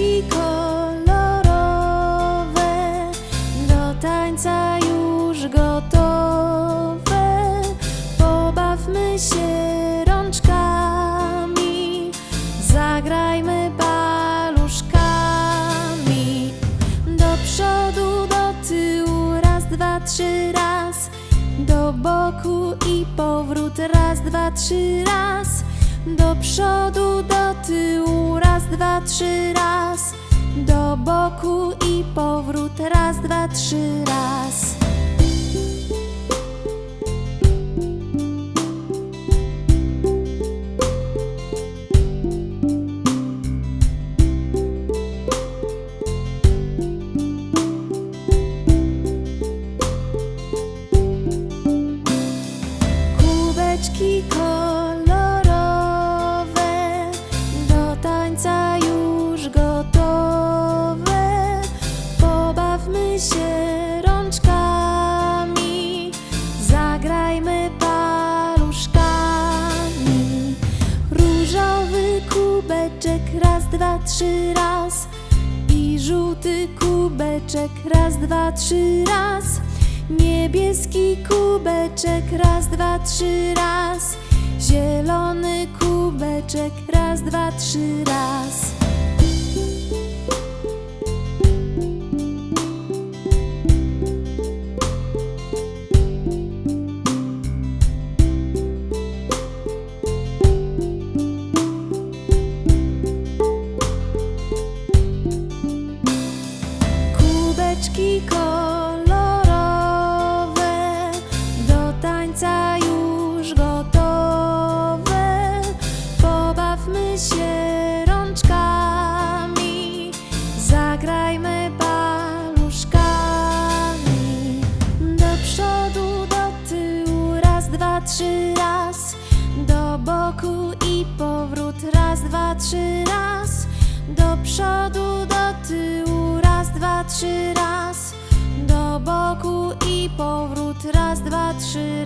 Ścieżki kolorowe do tańca już gotowe. Pobawmy się rączkami, zagrajmy paluszkami. Do przodu, do tyłu, raz, dwa, trzy, raz. Do boku i powrót, raz, dwa, trzy, raz. Do przodu, do tyłu, raz, dwa, trzy, raz. Do boku i powrót, raz, dwa, trzy, raz. Kubeczki kubeczek, raz, dwa, trzy, raz. I żółty kubeczek, raz, dwa, trzy, raz. Niebieski kubeczek, raz, dwa, trzy, raz. Zielony kubeczek, raz, dwa, trzy, raz. Dwa, trzy, raz. Do boku i powrót, raz, dwa, trzy, raz. Do przodu, do tyłu, raz, dwa, trzy, raz. Do boku i powrót, raz, dwa, trzy.